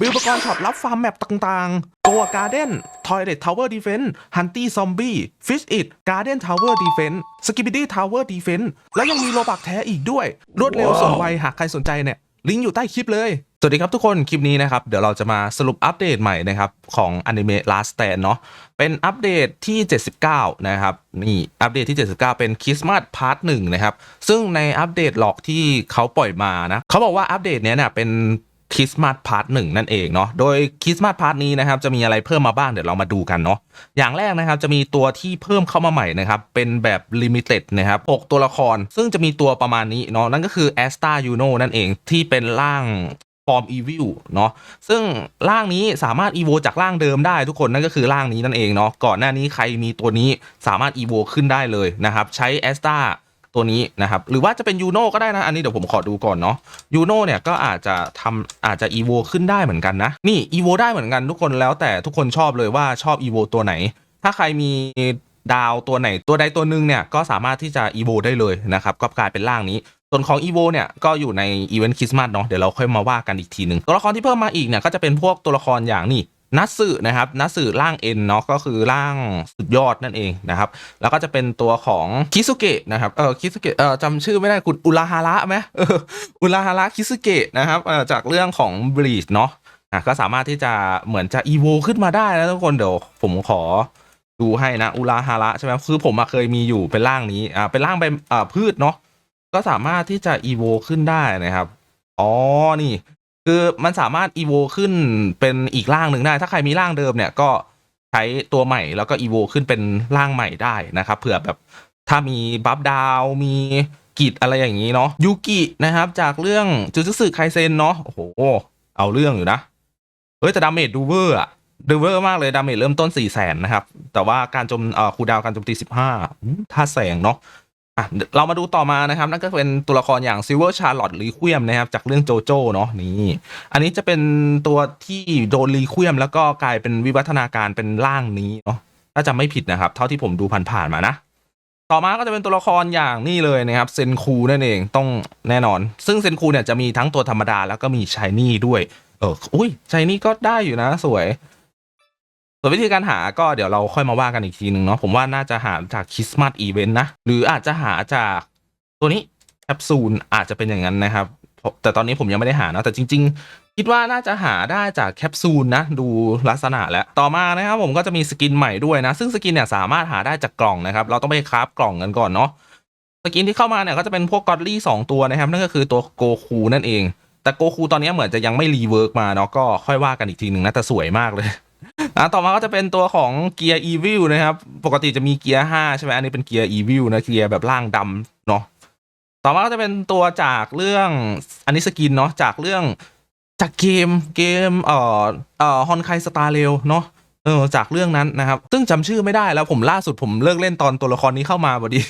มีอุปกรณ์ช็อปรับฟาร์มแมปต่างๆ ตัว Garden Toilet Tower Defense Hunty Zombie Fish It Garden Tower Defense Skibidi Tower Defense แล้วยังมีโลบักแท้อีกด้วย รวดเร็วว้าวสมไวหากใครสนใจเนี่ย ลิงก์อยู่ใต้คลิปเลย สวัสดีครับทุกคน คลิปนี้นะครับ เดี๋ยวเราจะมาสรุปอัปเดตใหม่นะครับ ของ Anime Last Stand เนาะเป็นอัปเดตที่ 79 นะครับ นี่อัปเดตที่ 79 เป็นคริสต์มาสพาร์ทหนึ่งนะครับซึ่งในอัปเดตหลอกที่เขาปล่อยมานะเขาบอกว่าอัปเดตเนี้ยเนี่ยเป็น คริสต์มาสพาร์ทหนึ่งนั่นเองเนาะโดยคริสต์มาสพาร์ทนี้นะครับจะมีอะไรเพิ่มมาบ้างเดี๋ยวเรามาดูกันเนาะอย่างแรกนะครับจะมีตัวที่เพิ่มเข้ามาใหม่นะครับเป็นแบบลิมิเต็ดนะครับ6ตัวละคร ซึ่งจะมีตัวประมาณนี้เนาะนั่นก็คือแอสตายูโนนั่นเองที่เป็นร่างฟอร์มอีวิลเนาะซึ่งร่างนี้สามารถอีโวจากร่างเดิมได้ทุกคนนั่นก็คือร่างนี้นั่นเองเนาะก่อนหน้านี้ใครมีตัวนี้สามารถอีโวขึ้นได้เลยนะครับใช้แอสตา ตัวนี้นะครับ หรือว่าจะเป็นยูโน่ก็ได้นะ อันนี้เดี๋ยวผมขอดูก่อนเนาะยูโน่เนี่ยก็อาจจะทำอาจจะอีโวขึ้นได้เหมือนกันนะ นี่อีโวได้เหมือนกันทุกคนแล้วแต่ทุกคนชอบเลยว่าชอบอีโวตัวไหน ถ้าใครมีดาวตัวไหนตัวใดตัวหนึ่งเนี่ยก็สามารถที่จะอีโวได้เลยนะครับก็กลายเป็นร่างนี้ส่วนของอีโวเนี่ยก็อยู่ในอีเวนต์คริสต์มาสเนาะเดี๋ยวเราค่อยมาว่ากันอีกทีหนึ่งตัวละครที่เพิ่มมาอีกเนี่ยก็จะเป็นพวกตัวละครอย่างนี่ นัตสึนะครับนัตสึร่างเอ็นเนาะก็คือร่างสุดยอดนั่นเองนะครับแล้วก็จะเป็นตัวของคิสุเกะนะครับเออคิสุเกะเออจำชื่อไม่ได้คุณอุราฮาระไหมอุราฮาระคิสุเกะนะครับเออจากเรื่องของบลีชเนาะอะก็สามารถที่จะเหมือนจะอีโวขึ้นมาได้นะทุกคนเดี๋ยวผมขอดูให้นะอุราฮาระใช่ไหมคือผมอะเคยมีอยู่เป็นร่างนี้อ่าเป็นร่างใบอ่าพืชเนาะก็สามารถที่จะอีโวขึ้นได้นะครับอ๋อนี่ คือมันสามารถอีโวขึ้นเป็นอีกร่างหนึ่งได้ ถ้าใครมีร่างเดิมเนี่ยก็ใช้ตัวใหม่แล้วก็อีโวขึ้นเป็นร่างใหม่ได้นะครับเผื่อแบบถ้ามีบัฟดาวมีกิจอะไรอย่างนี้เนาะยูกินะครับ จากเรื่องจูจูสึไคเซนเนาะโอ้โห เอาเรื่องอยู่นะ เฮ้ยแต่ดาเมจดูเวอร์อะดูเวอร์มากเลยดาเมจเริ่มต้น4ี่แสนนะครับ แต่ว่าการโจมเอ่อคูดาวการโจมตี 15อืมท่าแสงเนาะ อะเรามาดูต่อมานะครับนั่นก็เป็นตัวละครอย่างซิลเวอร์ชาร์ลอตรีควียมนะครับจากเรื่องโจโจ้เนาะนี่อันนี้จะเป็นตัวที่โดนรีควียมแล้วก็กลายเป็นวิวัฒนาการเป็นร่างนี้เนาะถ้าจำไม่ผิดนะครับ เท่าที่ผมดูผ่านๆมานะ ต่อมาก็จะเป็นตัวละครอย่างนี่เลยนะครับเซนคูนั่นเองต้องแน่นอน ซึ่งเซนคูเนี่ยจะมีทั้งตัวธรรมดาแล้วก็มีชายนี่ด้วยเอออุ้ยชายนี่ก็ได้อยู่นะ สวย ส่วนวิธีการหาก็เดี๋ยวเราค่อยมาว่ากันอีกทีหนึ่งเนาะผมว่าน่าจะหาจากคริสต์มาสอีเวนต์นะ หรืออาจจะหาจากตัวนี้แคปซูลอาจจะเป็นอย่างนั้นนะครับ แต่ตอนนี้ผมยังไม่ได้หาเนาะแต่จริง ๆ คิดว่าน่าจะหาได้จากแคปซูลนะ ดูลักษณะแล้วต่อมานะครับผมก็จะมีสกินใหม่ด้วยนะ ซึ่งสกินเนี่ยสามารถหาได้จากกล่องนะครับ เราต้องไปคราฟกล่องกันก่อนเนาะสกินที่เข้ามาเนี่ยก็จะเป็นพวกกอดลี่สองตัวนะครับนั่นก็คือตัวโกคูนั่นเอง แต่โกคูตอนนี้เหมือนจะยังไม่รีเวิร์กมาเนาะก็ค่อยว่ากันอีกทีหนึ่งนะแต่สวยมากเลย อะต่อมาก็จะเป็นตัวของเกียร์อีวิลนะครับ ปกติจะมีเกียร์ห้าใช่ไหมอันนี้เป็นเกียร์อีวิลนะเกียร์แบบร่างดำเนาะต่อมาก็จะเป็นตัวจากเรื่องอันนี้สกินเนาะจากเรื่องจากเกมเกมเอ่อเอ่อฮอนไคสตาร์เรลเนาะเออจากเรื่องนั้นนะครับ ซึ่งจำชื่อไม่ได้แล้วผมล่าสุดผมเลิกเล่นตอนตัวละครนี้เข้ามาพอดี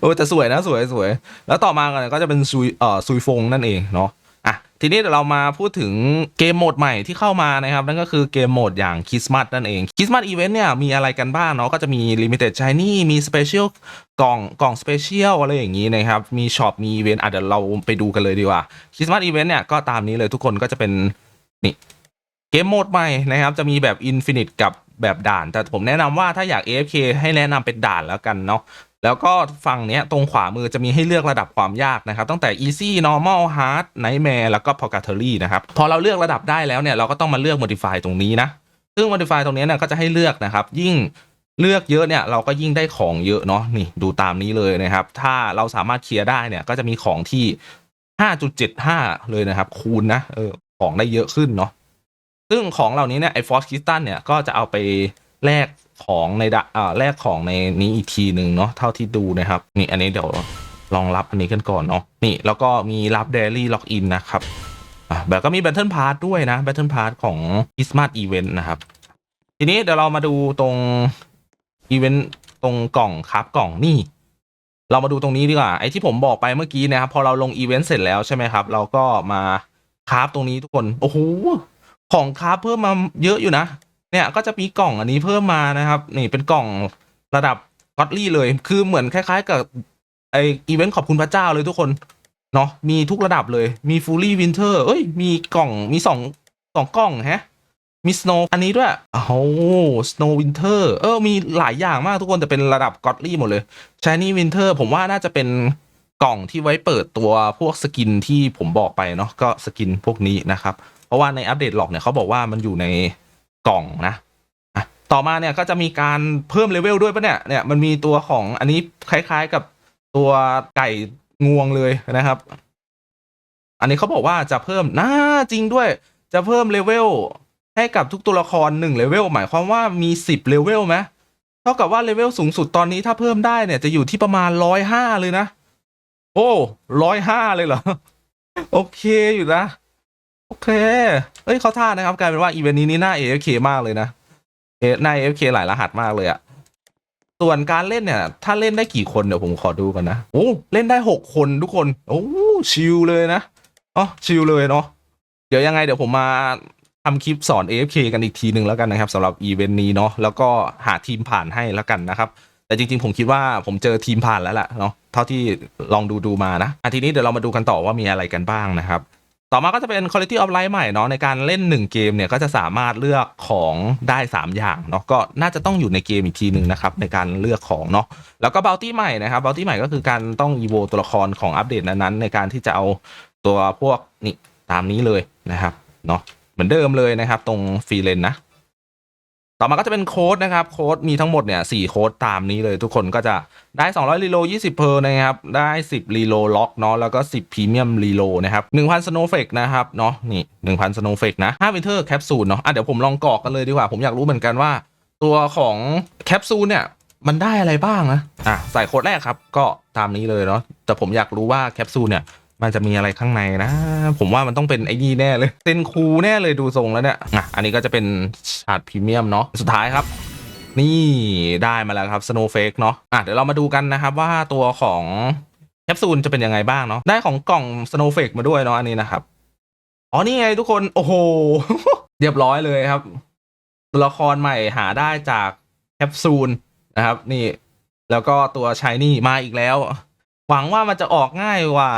โอ้แต่สวยนะสวยสวย แล้วต่อมากันก็จะเป็นซุยเอ่อซุยฟงนั่นเองเนาะ ทีนี้เดี๋ยวเรามาพูดถึงเกมโหมดใหม่ที่เข้ามานะครับ นั่นก็คือเกมโหมดอย่างคริสต์มาสนั่นเองคริสต์มาสอีเวนต์เนี่ยมีอะไรกันบ้างเนาะก็จะมีลิมิเต็ดชายนี่มีสเปเชียลกล่องกล่องสเปเชียลอะไรอย่างนี้นะครับ มีช็อปมีอีเวนต์อะเดี๋ยวเราไปดูกันเลยดีกว่าคริสต์มาสอีเวนต์เนี่ยก็ตามนี้เลยทุกคนก็จะเป็นนี่เกมโหมดใหม่นะครับ จะมีแบบอินฟินิตกับแบบด่าน แต่ผมแนะนำว่าถ้าอยาก AFK ให้แนะนำเป็นด่านแล้วกันเนาะ แล้วก็ฝั่งเนี้ยตรงขวามือจะมีให้เลือกระดับความยากนะครับ ตั้งแต่ easy normal hard nightmare แล้วก็ purgatory นะครับ พอเราเลือกระดับได้แล้วเนี่ยเราก็ต้องมาเลือก modify ตรงนี้นะ ซึ่ง modify ตรงนี้เนี่ยก็จะให้เลือกนะครับ ยิ่งเลือกเยอะเนี่ยเราก็ยิ่งได้ของเยอะเนาะนี่ดูตามนี้เลยนะครับ ถ้าเราสามารถเคลียร์ได้เนี่ยก็จะมีของที่ 5.75 เลยนะครับ คูณนะเออของได้เยอะขึ้นเนาะซึ่งของเหล่านี้เนี่ยไอ้ force crystal เนี่ยก็จะเอาไป แลกของในดะอ่าแลกของในนี้อีกทีหนึ่งเนาะเท่าที่ดูนะครับ นี่อันนี้เดี๋ยวลองรับอันนี้กันก่อนเนาะนี่แล้วก็มีรับ daily login นะครับอะแบบก็มี battle pass ด้วยนะ battle pass ของ Christmas event นะครับ ทีนี้เดี๋ยวเรามาดูตรงอีเวนต์ตรงกล่องครับกล่องนี่ เรามาดูตรงนี้ดีกว่าไอ้ที่ผมบอกไปเมื่อกี้นะครับพอเราลงอีเวนต์เสร็จแล้วใช่ไหมครับ เราก็มาคราฟตรงนี้ทุกคน โอ้โหของคราฟเพิ่มมาเยอะอยู่นะ เนี่ยก็จะมีกล่องอันนี้เพิ่มมานะครับ นี่เป็นกล่องระดับก็อดลี่เลย คือเหมือนคล้าย ๆ กับไออีเวนต์ขอบคุณพระเจ้าเลยทุกคนเนาะมีทุกระดับเลยมีฟูลี่วินเทอร์เอ้ย มีกล่องมีสองสองกล่องแฮะมี Snow อันนี้ด้วยโอ้สโห Snow Winter เออมีหลายอย่างมากทุกคนแต่เป็นระดับ Godly หมดเลย Shiny Winter ผมว่าน่าจะเป็นกล่องที่ไว้เปิดตัวพวกสกินที่ผมบอกไปเนาะก็สกินพวกนี้นะครับ เพราะว่าในอัปเดตหลอกเนี่ยเขาบอกว่ามันอยู่ใน กล่องนะต่อมาเนี่ยก็จะมีการเพิ่มเลเวลด้วยปะเนี่ยเนี่ยมันมีตัวของอันนี้คล้าย ๆกับตัวไก่งวงเลยนะครับ อันนี้เขาบอกว่าจะเพิ่มน่าจริงด้วย จะเพิ่มเลเวลให้กับทุกตัวละครหนึ่งเลเวลหมายความว่ามีสิบเลเวลไหมเท่ากับว่าเลเวลสูงสุดตอนนี้ถ้าเพิ่มได้เนี่ยจะอยู่ที่ประมาณร้อยห้าเลยนะ โอ้ร้อยห้าเลยเหรอ โอเคอยู่นะ โอเค เอ้ยเขาท่านะครับกลายเป็นว่าอีเวนต์นี้นี่น่า AFK มากเลยนะเอะน่า AFK หลายรหัสมากเลยอะส่วนการเล่นเนี่ย ถ้าเล่นได้กี่คนเดี๋ยวผมขอดูกันนะ โอ้เล่นได้หกคนทุกคน โอ้ชิลเลยนะอ๋อชิลเลยเนาะเดี๋ยวยังไงเดี๋ยวผมมาทำคลิปสอน AFK กันอีกทีหนึ่งแล้วกันนะครับสำหรับอีเวนต์นี้เนาะแล้วก็หาทีมผ่านให้แล้วกันนะครับ แต่จริงๆ ผมคิดว่าผมเจอทีมผ่านแล้วแหละเนาะเท่าที่ลองดูดูมานะอะทีนี้เดี๋ยวเรามาดูกันต่อว่ามีอะไรกันบ้างนะครับ ต่อมาก็จะเป็น Quality of Life ใหม่เนาะในการเล่น 1 เกมเนี่ยก็จะสามารถเลือกของได้ 3 อย่างเนาะก็น่าจะต้องอยู่ในเกมอีกทีหนึ่งนะครับในการเลือกของเนาะแล้วก็ Bounty ใหม่นะครับ Bounty ใหม่ก็คือการต้อง evo ตัวละครของอัปเดตนั้นๆในการที่จะเอาตัวพวกนี่ตามนี้เลยนะครับเนาะเหมือนเดิมเลยนะครับตรงฟรีเลนนะ ต่อมาก็จะเป็นโค้ดนะครับ โค้ดมีทั้งหมดเนี่ยสี่โค้ดตามนี้เลยทุกคนก็จะได้ 200รีโล20 เพอร์นะครับ ได้ 10รีโลล็อกเนาะแล้วก็ 10พรีเมียมรีโลนะครับ 1,000สโนเฟกนะครับเนาะนี่ 1,000สโนเฟกนะ5วินเทอร์แคปซูลเนาะอะเดี๋ยวผมลองกรอกกันเลยดีกว่า ผมอยากรู้เหมือนกันว่า ตัวของแคปซูลเนี่ยมันได้อะไรบ้างนะอะใส่โค้ดแรกครับ ก็ตามนี้เลยเนาะแต่ผมอยากรู้ว่าแคปซูลเนี่ย มันจะมีอะไรข้างในนะ ผมว่ามันต้องเป็นไอ้นี่แน่เลยเซนคูแน่เลยดูทรงแล้วเนี่ยอะอันนี้ก็จะเป็นชาร์ดพรีเมียมเนาะสุดท้ายครับ นี่ได้มาแล้วครับ Snowflake เนาะอะเดี๋ยวเรามาดูกันนะครับว่าตัวของแคปซูลจะเป็นยังไงบ้างเนาะได้ของกล่อง Snowflake มาด้วยเนาะอันนี้นะครับอ๋อนี่ไงทุกคนโอ้โหเรียบร้อยเลยครับตัวละครใหม่หาได้จากแคปซูลนะครับ นี่ แล้วก็ตัวชายนี่มาอีกแล้ว หวังว่ามันจะออกง่ายกว่า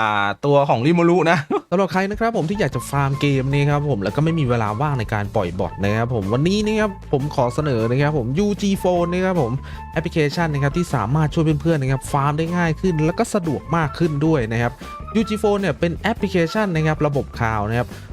ตัวของริมูรุนะสำหรับใครนะครับผมที่อยากจะฟาร์มเกมนี่ครับผมแล้วก็ไม่มีเวลาว่างในการปล่อยบอทนะครับผมวันนี้นะครับผมขอเสนอนะครับผม UG Phone นะครับผมแอปพลิเคชันนะครับที่สามารถช่วยเพื่อนๆนะครับฟาร์มได้ง่ายขึ้น แล้วก็สะดวกมากขึ้นด้วยนะครับ UG Phone เนี่ยเป็นแอปพลิเคชันนะครับระบบข่าวนะครับ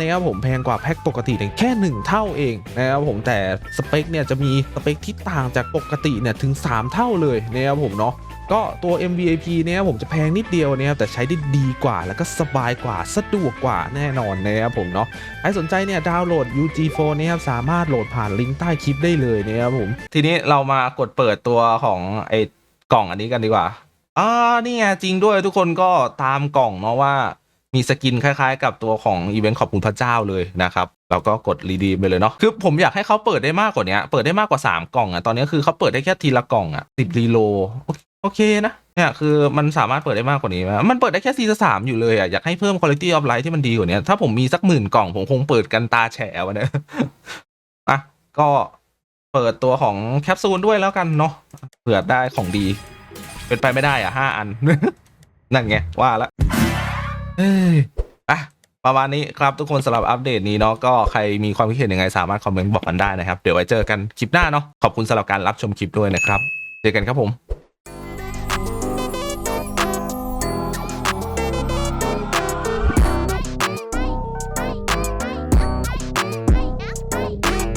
นะครับผมแพงกว่าแพ็กปกติเนี่ยแค่ 1 เท่าเองนะครับผมแต่สเปคเนี่ยจะมีสเปคที่ต่างจากปกติเนี่ยถึง 3 เท่าเลยนะครับผมเนาะก็ตัว MVP เนี่ยผมจะแพงนิดเดียวนะครับแต่ใช้ได้ดีกว่า แล้วก็สบายกว่าสะดวกกว่าแน่นอนนะครับผมเนาะใครสนใจเนี่ยดาวน์โหลด UG Phone นะครับสามารถโหลดผ่านลิงก์ใต้คลิปได้เลยนะครับผมทีนี้เรามากดเปิดตัวของไอ้กล่องอันนี้กันดีกว่าอ่านี่ไงจริงด้วยทุกคนก็ตามกล่องเนาะว่า มีสกินคล้ายๆ กับตัวของอีเวนต์ขอบคุณพระเจ้าเลยนะครับเราก็กดรีดีไปเลยเนาะ คือผมอยากให้เขาเปิดได้มากกว่านี้ เปิดได้มากกว่า 3 กล่องอะตอนนี้คือเขาเปิดได้แค่ทีละกล่องอะสิบรีโล โอเคนะ เนี่ยคือมันสามารถเปิดได้มากกว่านี้ไหมมันเปิดได้แค่ซีซั่นสามอยู่เลยอะอยากให้เพิ่มคุณภาพ of life ที่มันดีกว่านี้ ถ้าผมมีสักหมื่นกล่องผมคงเปิดกันตาแฉะวันนี้อะ ก็เปิดตัวของแคปซูลด้วยแล้วกันเนาะ เผื่อได้ของดี เป็นไปไม่ได้อะห้าอัน นั่นไงว่าละ อะประมาณนี้ครับทุกคนสำหรับอัปเดตนี้เนาะก็ใครมีความคิดเห็นยังไงสามารถคอมเมนต์บอกกันได้นะครับ เดี๋ยวไว้เจอกันคลิปหน้าเนาะขอบคุณสำหรับการรับชมคลิปด้วยนะครับ เจอกันครับผม